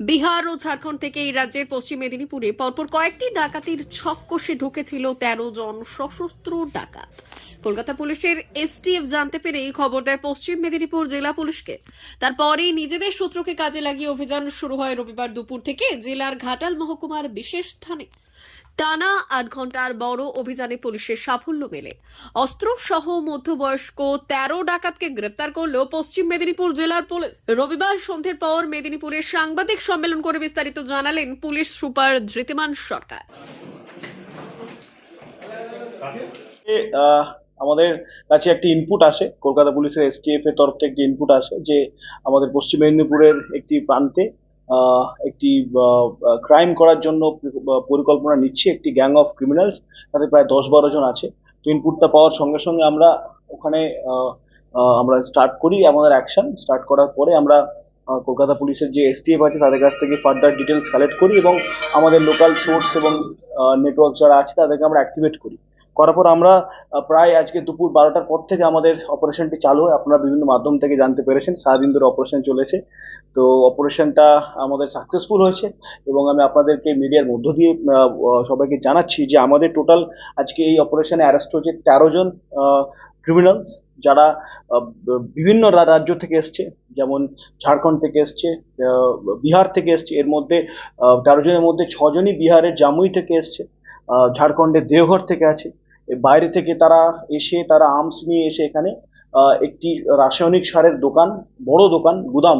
বিহার ও ঝাড়খণ্ড থেকে এই রাজ্যের পশ্চিম মেদিনীপুরে পরপর কয়েকটি ডাকাতির ছক ঢুকেছিল তেরো জন সশস্ত্র ডাকাত। কলকাতা পুলিশের এসটিএফ জানতে পেরে এই খবর দেয় পশ্চিম মেদিনীপুর জেলা পুলিশকে। তারপরে নিজেদের সূত্রকে কাজে লাগিয়ে অভিযান শুরু হয় রবিবার দুপুর থেকে। জেলার ঘাটাল মহকুমার বিশেষ স্থানে টানা আট ঘণ্টার বড় অভিযানে পুলিশের সাফল্য মেলে। অস্ত্র সহ মধ্যবয়স্ক তেরো ডাকাতকে গ্রেপ্তার করল পশ্চিম মেদিনীপুর জেলার পুলিশ। রবিবার সন্ধ্যের পর মেদিনীপুরে সাংবাদিক সম্মেলন করে বিস্তারিত জানালেন পুলিশ সুপার ধৃতিমান সরকার। আমাদের কাছে একটি ইনপুট আসে। কলকাতা পুলিশের এসটিএফ এর তরফ থেকে একটি ইনপুট আসে যে আমাদের পশ্চিম মেদিনীপুরের একটি প্রান্তে একটি ক্রাইম করার জন্য পরিকল্পনা নিচ্ছে, একটি গ্যাং অফ ক্রিমিনালস তাদের প্রায় দশ বারো জন আছে। তো ইনপুটটা পাওয়ার সঙ্গে সঙ্গে আমরা ওখানে আমরা স্টার্ট করি আমাদের অ্যাকশন স্টার্ট করার পরে আমরা কলকাতা পুলিশের যে এসটিএফ আছে, তাদের কাছ থেকে ফার্দার ডিটেলস কালেক্ট করি এবং আমাদের লোকাল সোর্স এবং নেটওয়ার্ক যারা আছে, তাদেরকে আমরা অ্যাক্টিভেট করি। করার পর আমরা প্রায় আজকে দুপুর বারোটার পর থেকে আমাদের অপারেশনটি চালু হয়। আপনারা বিভিন্ন মাধ্যম থেকে জানতে পেরেছেন, সারাদিন ধরে অপারেশন চলেছে। তো অপারেশনটা আমাদের সাকসেসফুল হয়েছে এবং আমি আপনাদেরকে মিডিয়ার মধ্য দিয়ে সবাইকে জানাচ্ছি যে আমাদের টোটাল আজকে এই অপারেশনে অ্যারেস্ট হয়েছে তেরো জন ক্রিমিনালস যারা বিভিন্ন রাজ্য থেকে এসছে। যেমন ঝাড়খণ্ড থেকে এসছে বিহার থেকে এসছে। এর মধ্যে তেরো জনের মধ্যে ছজনই বিহারের জামুই থেকে এসছে। ঝাড়খণ্ডের দেওঘর থেকে আছে। বাইরে থেকে তারা এসে, তারা আর্মস নিয়ে এসে এখানে একটি রাসায়নিক সারের দোকান, বড় দোকান, গুদাম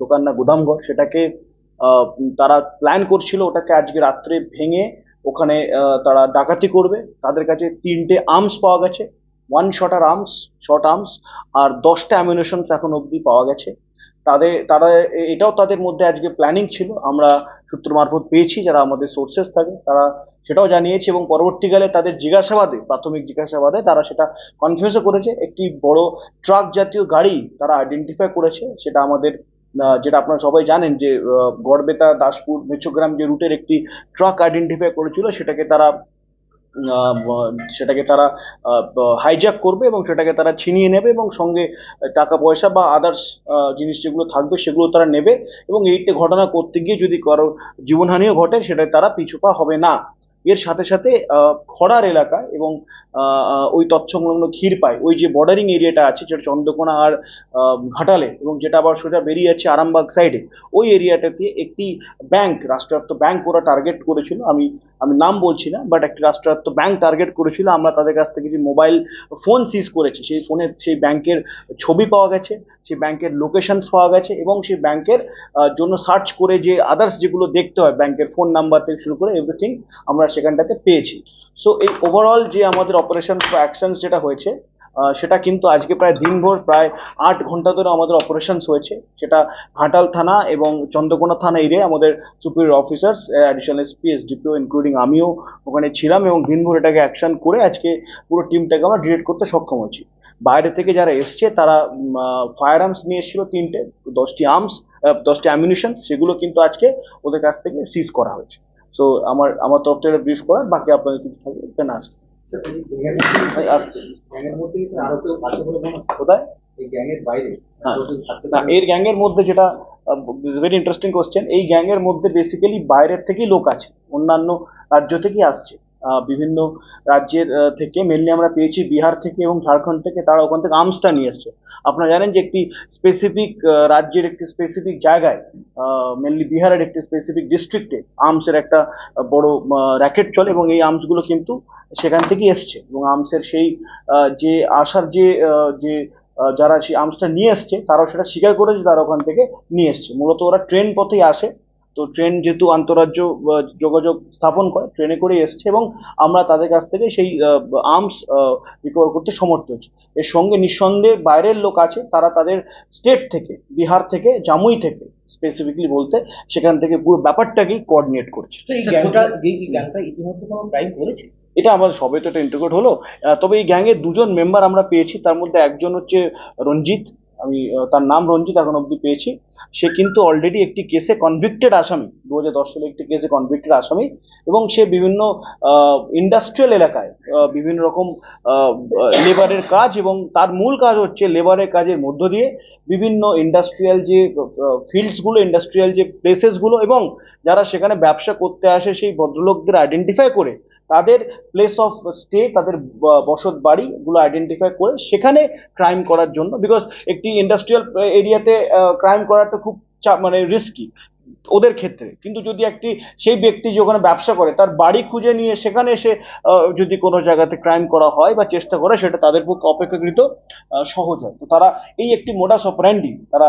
দোকান না, গুদামঘর, সেটাকে তারা প্ল্যান করছিল ওটাকে আজকে রাত্রে ভেঙে ওখানে তারা ডাকাতি করবে। তাদের কাছে তিনটে আর্মস পাওয়া গেছে। One shutter arms short arms আর দশটা অ্যামিনেশনস এখন অবধি পাওয়া গেছে। তাদের, তারা এটাও তাদের মধ্যে আজকে প্ল্যানিং ছিল। আমরা সূত্র মারফত পেয়েছি, যারা আমাদের সোর্সেস থাকে, তারা সেটাও জানিয়েছে এবং পরবর্তীকালে তাদের জিজ্ঞাসাবাদে, প্রাথমিক জিজ্ঞাসাবাদে তারা সেটা কনফিউজও করেছে। একটি বড় ট্রাক জাতীয় গাড়ি তারা আইডেন্টিফাই করেছে, সেটা আমাদের যেটা আপনারা সবাই জানেন যে গড়বেতা, দাসপুর, মেচোগ্রাম যে রুটের একটি ট্রাক আইডেন্টিফাই করেছিল, সেটাকে তারা সেটাকে তারা হাইজ্যাক করবে এবং সেটাকে তারা ছিনিয়ে নেবে এবং সঙ্গে টাকা পয়সা বা আদার্স জিনিস যেগুলো থাকবে সেগুলো তারা নেবে এবং এইটা ঘটনা করতে গিয়ে যদি কারও জীবনহানিও ঘটে সেটা তারা পিছুপা হবে না। এর সাথে সাথে আহ, খড়ার এলাকায় এবং ওই তৎসংলগ্ন ক্ষীরপাই ওই যে বর্ডারিং এরিয়াটা আছে যেটা চন্দ্রকোনা আর ঘাটালে এবং যেটা আবার সোজা বেরিয়ে যাচ্ছে আরামবাগ সাইডে ওই এরিয়াটাতে একটি ব্যাংক রাষ্ট্রায়ত্ত ব্যাংক ওরা টার্গেট করেছিল। আমি আমি নাম বলছি না বাট একটি রাষ্ট্রায়ত্ত ব্যাংক টার্গেট করেছিল, আমরা তাদের কাছ থেকে যে মোবাইল ফোন সিজ করেছি, সেই ফোনের সেই ব্যাংকের ছবি পাওয়া গেছে, সেই ব্যাংকের লোকেশনস পাওয়া গেছে, এবং সেই ব্যাংকের জন্য সার্চ করে যে আদার্স যেগুলো দেখতে হয় ব্যাংকের ফোন নাম্বার থেকে শুরু করে এভরিথিং আমরা সেখানটাতে পেয়েছি। সো এই ওভারঅল যে আমাদের অপারেশন বা অ্যাকশনস যেটা হয়েছে সেটা কিন্তু আজকে প্রায় দিনভর প্রায় আট ঘণ্টা ধরে আমাদের অপারেশনস হয়েছে। সেটা ঘাটাল থানা এবং চন্দ্রকোনা থানা এরিয়ায় আমাদের superior officers additional SP SDPO including আমিও ওখানে ছিলাম এবং দিনভর এটাকে অ্যাকশন করে আজকে পুরো টিমটাকে আমরা ডিরেক্ট করতে সক্ষম হয়েছি। বাইরে থেকে যারা এসছে, তারা ফায়ার আর্মস নিয়ে এসেছিল তিনটে, দশটি আর্মস দশটি অ্যামিউনিশন সেগুলো কিন্তু আজকে ওদের কাছ থেকে সিজ করা হয়েছে। সো আমার আমার তরফ থেকে ব্রিফ করার, বাকি আপনাদের কিছু থাকবে দেন হয়? কোথায় এই গ্যাংয়ের বাইরে হ্যাঁ। না এর গ্যাংয়ের মধ্যে যেটা ভেরি ইন্টারেস্টিং কোশ্চেন এই গ্যাংয়ের মধ্যে বেসিক্যালি বাইরের থেকেই লোক আছে অন্যান্য রাজ্য থেকেই আসছে বিভিন্ন রাজ্যের থেকে মেনলি আমরা পেয়েছি বিহার থেকে এবং ঝাড়খণ্ড থেকে, তারা ওখান থেকে আর্মসটা নিয়ে এসছে। আপনারা জানেন যে একটি স্পেসিফিক রাজ্যের একটি স্পেসিফিক জায়গায় মেনলি বিহারের একটি স্পেসিফিক ডিস্ট্রিক্টে আর্মসের একটা বড় র্যাকেট চলে এবং এই আর্মসগুলো কিন্তু সেখান থেকেই এসছে এবং আর্মসের সেই যে আসার যে যে যারা সেই আর্মসটা নিয়ে এসছে, তারাও সেটা স্বীকার করেছে, তারা ওখান থেকে নিয়ে এসছে। মূলত ওরা ট্রেন পথেই আসে। তো ট্রেন যেহেতু আন্তরাজ্য যোগাযোগ স্থাপন করে ট্রেনে করে এসছে এবং আমরা তাদের কাছ থেকে সেই আর্মস রিকভার করতে সমর্থ হয়েছি। এর সঙ্গে নিঃসন্দেহে বাইরের লোক আছে তারা তাদের স্টেট থেকে বিহার থেকে জামুই থেকে স্পেসিফিকলি বলতে সেখান থেকে পুরো ব্যাপারটাকেই কোঅর্ডিনেট করেছে। এটা আমাদের সবে তো এটা ইন্টিগ্রেট হলো। তবে এই গ্যাংয়ের দুজন মেম্বার আমরা পেয়েছি তার মধ্যে একজন হচ্ছে রঞ্জিত আমি তার নাম রঞ্জিত এখন অবধি পেয়েছি। সে কিন্তু অলরেডি একটি কেসে কনভিক্টেড আসামি। দু হাজার দশ সালে একটি কেসে কনভিক্টেড আসামি এবং সে বিভিন্ন ইন্ডাস্ট্রিয়াল এলাকায় বিভিন্ন রকম লেবারের কাজ এবং তার মূল কাজ হচ্ছে লেবারের কাজের মধ্য দিয়ে বিভিন্ন ইন্ডাস্ট্রিয়াল যে ফিল্ডসগুলো ইন্ডাস্ট্রিয়াল যে প্লেসেসগুলো এবং যারা সেখানে ব্যবসা করতে আসে সেই ভদ্রলোকদের আইডেন্টিফাই করে তাদের প্লেস অফ স্টে তাদের বসত বাড়িগুলো আইডেন্টিফাই করে সেখানে ক্রাইম করার জন্য বিকজ একটি ইন্ডাস্ট্রিয়াল এরিয়াতে ক্রাইম করাটা খুব মানে রিস্কি ওদের ক্ষেত্রে। কিন্তু যদি একটি, সেই ব্যক্তি যে ওখানে ব্যবসা করে, তার বাড়ি খুঁজে নিয়ে সেখানে এসে যদি কোনো জায়গাতে ক্রাইম করা হয় বা চেষ্টা করে, সেটা তাদের পক্ষে অপেক্ষাকৃত সহজ হয়। তো তারা এই একটি মোডাস অপারেন্ডি তারা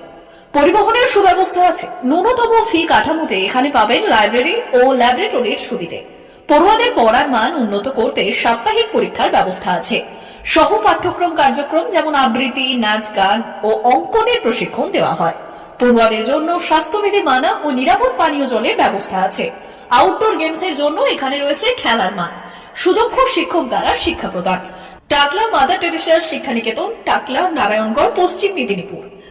পরিবহনের সুব্যবস্থা আছে। ন্যূনতম ফি কাঠামোতে এখানে পাবেন লাইব্রেরি ও ল্যাবরেটরির সুবিধে। পড়ুয়াদের পড়ার মান উন্নত করতে সাপ্তাহিক পরীক্ষার ব্যবস্থা আছে। সহ পাঠ্যক্রম কার্যক্রম যেমন আবৃত্তি, নাচ গান ও অঙ্কনের প্রশিক্ষণ দেওয়া হয়। পড়ুয়াদের জন্য স্বাস্থ্যবিধি মানা ও নিরাপদ পানীয় জলের ব্যবস্থা আছে। আউটডোর গেমসের জন্য এখানে রয়েছে খেলার মান। সুদক্ষ শিক্ষক দ্বারা শিক্ষা প্রদান টাকলা, মাদার টেরেসার শিক্ষানিকেতন, টাকলা, নারায়ণগড়, পশ্চিম মেদিনীপুর।